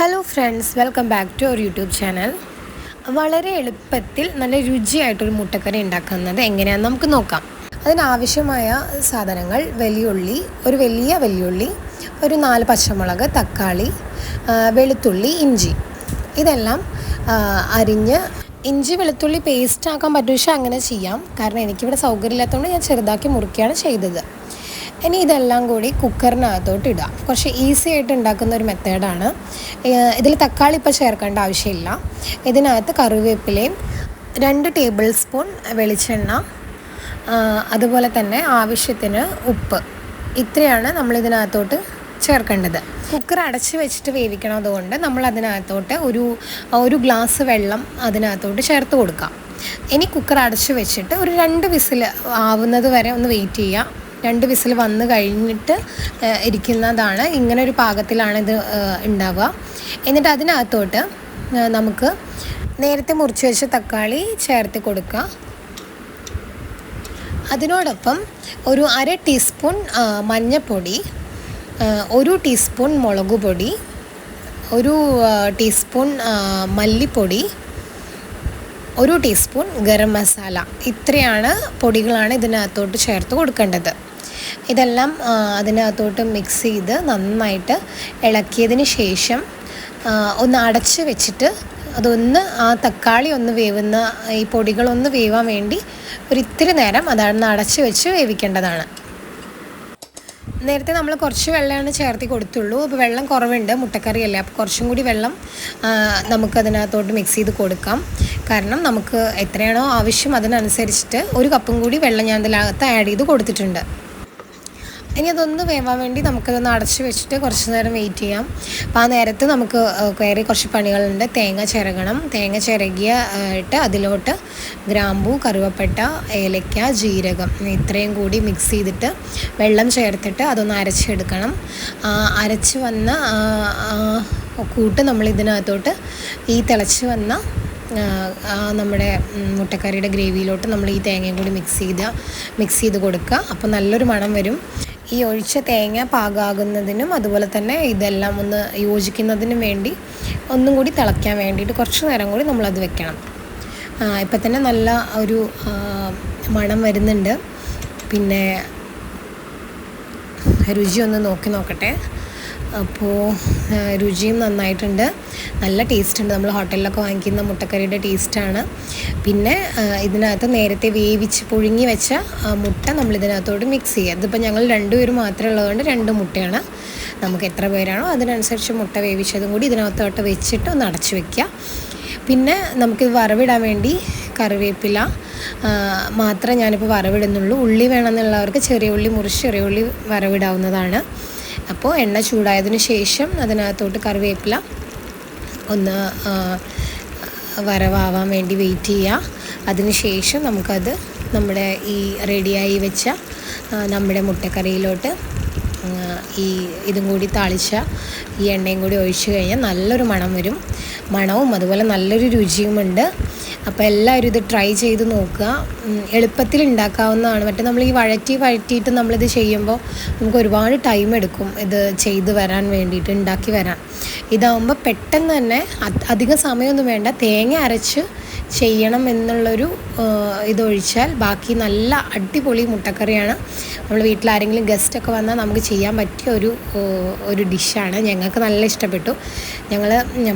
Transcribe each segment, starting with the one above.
Hello friends welcome back to our YouTube channel വളരെ എളുപ്പത്തിൽ നല്ല രുചിയായിട്ടൊരു മുട്ടക്കറി ഉണ്ടാക്കുന്നത് എങ്ങനെയാണെന്ന് നമുക്ക് നോക്കാം. അതിനാവശ്യമായ സാധനങ്ങൾ വലിയുള്ളി ഒരു വലിയ വലിയുള്ളി ഒരു നാല് പച്ചമുളക് തക്കാളി വെളുത്തുള്ളി ഇഞ്ചി. ഇതെല്ലാം അരിഞ്ഞ് ഇഞ്ചി വെളുത്തുള്ളി പേസ്റ്റ് ആക്കാൻ പറ്റും. പക്ഷേ അങ്ങനെ ചെയ്യാം. കാരണം എനിക്കിവിടെ സൗകര്യമില്ലാത്തതുകൊണ്ട് ഞാൻ ചെറുതാക്കി മുറിക്കുകയാണ് ചെയ്തത്. ഇനി ഇതെല്ലാം കൂടി കുക്കറിനകത്തോട്ട് ഇടാം കുറച്ച് ഈസി ആയിട്ട് ഉണ്ടാക്കുന്ന ഒരു മെത്തേഡാണ് ഇതിൽ തക്കാളി ഇപ്പോൾ ചേർക്കേണ്ട ആവശ്യമില്ല. ഇതിനകത്ത് കറിവേപ്പിലയും രണ്ട് ടേബിൾ സ്പൂൺ വെളിച്ചെണ്ണ അതുപോലെ തന്നെ ആവശ്യത്തിന് ഉപ്പ്. ഇത്രയാണ് നമ്മൾ ഇതിനകത്തോട്ട് ചേർക്കേണ്ടത്. കുക്കർ അടച്ച് വെച്ചിട്ട് വേവിക്കണതുകൊണ്ട് നമ്മൾ അതിനകത്തോട്ട് ഒരു ഒരു ഗ്ലാസ് വെള്ളം അതിനകത്തോട്ട് ചേർത്ത് കൊടുക്കാം. ഇനി കുക്കർ അടച്ച് വെച്ചിട്ട് ഒരു രണ്ട് വിസിൽ ആവുന്നത് വരെ ഒന്ന് വെയിറ്റ് ചെയ്യുക. രണ്ട് വിസിൽ വന്ന് കഴിഞ്ഞിട്ട് ഇരിക്കുന്നതാണ്. ഇങ്ങനെ ഒരു പാകത്തിലാണ് ഇത് ഉണ്ടാവുക. എന്നിട്ട് അതിനകത്തോട്ട് നമുക്ക് നേരത്തെ മുറിച്ച് വെച്ച തക്കാളി ചേർത്ത് കൊടുക്കുക. അതിനോടൊപ്പം ഒരു അര ടീസ്പൂൺ മഞ്ഞൾപ്പൊടി ഒരു ടീസ്പൂൺ മുളക് പൊടി ഒരു ടീസ്പൂൺ മല്ലിപ്പൊടി ഒരു ടീസ്പൂൺ ഗരം മസാല. ഇത്രയാണ് പൊടികളാണ് ഇതിനകത്തോട്ട് ചേർത്ത് കൊടുക്കേണ്ടത്. ഇതെല്ലാം അതിനകത്തോട്ട് മിക്സ് ചെയ്ത് നന്നായിട്ട് ഇളക്കിയതിന് ശേഷം ഒന്ന് അടച്ച് വെച്ചിട്ട് അതൊന്ന് ആ തക്കാളി ഒന്ന് വേവുന്ന ഈ പൊടികളൊന്ന് വേവാൻ വേണ്ടി ഒരിത്തിരി നേരം അതാണ് അടച്ച് വെച്ച് വേവിക്കേണ്ടതാണ്. നേരത്തെ നമ്മൾ കുറച്ച് വെള്ളമാണ് ചേർത്തി കൊടുത്തുള്ളൂ. അപ്പോൾ വെള്ളം കുറവുണ്ട് മുട്ടക്കറിയല്ലേ. അപ്പോൾ കുറച്ചും കൂടി വെള്ളം നമുക്കതിനകത്തോട്ട് മിക്സ് ചെയ്ത് കൊടുക്കാം. കാരണം നമുക്ക് എത്രയാണോ ആവശ്യം അതിനനുസരിച്ചിട്ട് ഒരു കപ്പും കൂടി വെള്ളം ഞാൻ അതിനകത്ത് ആഡ് ചെയ്ത് കൊടുത്തിട്ടുണ്ട്. ഇനി അതൊന്ന് വേവാൻ വേണ്ടി നമുക്കതൊന്ന് അടച്ച് വെച്ചിട്ട് കുറച്ച് നേരം വെയിറ്റ് ചെയ്യാം. അപ്പോൾ ആ നേരത്ത് നമുക്ക് കയറി കുറച്ച് പണികളുണ്ട്. തേങ്ങ ചിരകണം. തേങ്ങ ചിരകിയ ഇട്ട് അതിലോട്ട് ഗ്രാമ്പൂ കറുവപ്പട്ട ഏലക്ക ജീരകം ഇത്രയും കൂടി മിക്സ് ചെയ്തിട്ട് വെള്ളം ചേർത്തിട്ട് അതൊന്ന് അരച്ചെടുക്കണം. അരച്ച് വന്ന കൂട്ട് നമ്മൾ ഇതിനകത്തോട്ട് ഈ തിളച്ച് വന്ന നമ്മുടെ മുട്ടക്കറിയുടെ ഗ്രേവിയിലോട്ട് നമ്മൾ ഈ തേങ്ങയും കൂടി മിക്സ് ചെയ്ത് മിക്സ് ചെയ്ത് കൊടുക്കുക. അപ്പോൾ നല്ലൊരു മണം വരും. ഈ ഒഴിച്ച തേങ്ങ പാകാകുന്നതിനും അതുപോലെ തന്നെ ഇതെല്ലാം ഒന്ന് യോജിക്കുന്നതിനും വേണ്ടി ഒന്നും കൂടി തിളയ്ക്കാൻ വേണ്ടിയിട്ട് കുറച്ച് നേരം കൂടി നമ്മളത് വെക്കണം. ഇപ്പം തന്നെ നല്ല ഒരു മണം വരുന്നുണ്ട്. പിന്നെ രുചി ഒന്ന് നോക്കി നോക്കട്ടെ. അപ്പോൾ രുചിയും നന്നായിട്ടുണ്ട്. നല്ല ടേസ്റ്റ് ഉണ്ട് നമ്മൾ ഹോട്ടലിലൊക്കെ വാങ്ങിക്കുന്ന മുട്ടക്കറിയുടെ ടേസ്റ്റാണ്. പിന്നെ ഇതിനകത്ത് നേരത്തെ വേവിച്ച് പുഴുങ്ങി വെച്ച മുട്ട നമ്മൾ ഇതിനകത്തോട്ട് മിക്സ് ചെയ്യുക. ഇതിപ്പോൾ ഞങ്ങൾ രണ്ടുപേരും മാത്രമേ ഉള്ളതുകൊണ്ട് രണ്ട് മുട്ടയാണ്. നമുക്ക് എത്ര പേരാണോ അതിനനുസരിച്ച് മുട്ട വേവിച്ചതും കൂടി ഇതിനകത്തോട്ട് വെച്ചിട്ട് ഒന്ന് അടച്ചു വെക്കുക. പിന്നെ നമുക്ക് വറവിടാൻ വേണ്ടി കറിവേപ്പില മാത്രമേ ഞാനിപ്പോൾ വറവിടുന്നുള്ളൂ. ഉള്ളി വേണമെന്നുള്ളവർക്ക് ചെറിയ ഉള്ളി മുറിച്ച് ചെറിയ ഉള്ളി വറവിടാവുന്നതാണ്. അപ്പോൾ എണ്ണ ചൂടായതിനു ശേഷം അതിനകത്തോട്ട് കറിവേപ്പില ഒന്ന് വരവാവാൻ വേണ്ടി വെയിറ്റ് ചെയ്യുക. അതിന് ശേഷം നമുക്കത് നമ്മുടെ ഈ റെഡിയായി വെച്ച നമ്മുടെ മുട്ടക്കറിയിലോട്ട് ഈ ഇതും കൂടി താളിച്ച ഈ എണ്ണയും കൂടി ഒഴിച്ചു കഴിഞ്ഞാൽ നല്ലൊരു മണം വരും. മണവും അതുപോലെ നല്ലൊരു രുചിയുമുണ്ട്. അപ്പോൾ എല്ലാവരും ഇത് ട്രൈ ചെയ്ത് നോക്കുക. എളുപ്പത്തിൽ ഉണ്ടാക്കാവുന്നതാണ്. മറ്റേ നമ്മൾ ഈ വഴറ്റി വഴറ്റിയിട്ട് നമ്മളിത് ചെയ്യുമ്പോൾ നമുക്ക് ഒരുപാട് ടൈം എടുക്കും ഇത് ചെയ്ത് വരാൻ വേണ്ടിയിട്ട് ഉണ്ടാക്കി വരാൻ. ഇതാവുമ്പോൾ പെട്ടെന്ന് തന്നെ അധിക സമയമൊന്നും വേണ്ട. തേങ്ങ അരച്ച് ചെയ്യണം എന്നുള്ളൊരു ഇതൊഴിച്ചാൽ ബാക്കി നല്ല അടിപൊളി മുട്ടക്കറിയാണ്. നമ്മൾ വീട്ടിൽ ആരെങ്കിലും ഗസ്റ്റൊക്കെ വന്നാൽ നമുക്ക് ചെയ്യാൻ പറ്റിയ ഒരു ഒരു ഡിഷാണ്. ഞങ്ങൾക്ക് നല്ല ഇഷ്ടപ്പെട്ടു. ഞങ്ങൾ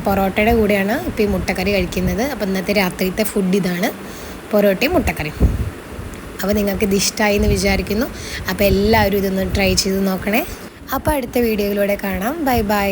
പൊറോട്ടയുടെ കൂടെയാണ് ഇപ്പോൾ ഈ മുട്ടക്കറി കഴിക്കുന്നത്. അപ്പോൾ ഇന്നത്തെ രാത്രിത്തെ ഫുഡ് ഇതാണ്. പൊറോട്ടയും മുട്ടക്കറിയും. അപ്പോൾ നിങ്ങൾക്ക് ഇത് എന്ന് വിചാരിക്കുന്നു. അപ്പോൾ എല്ലാവരും ഇതൊന്ന് ട്രൈ ചെയ്ത് നോക്കണേ. അപ്പോൾ അടുത്ത വീഡിയോയിലൂടെ കാണാം. Bye bye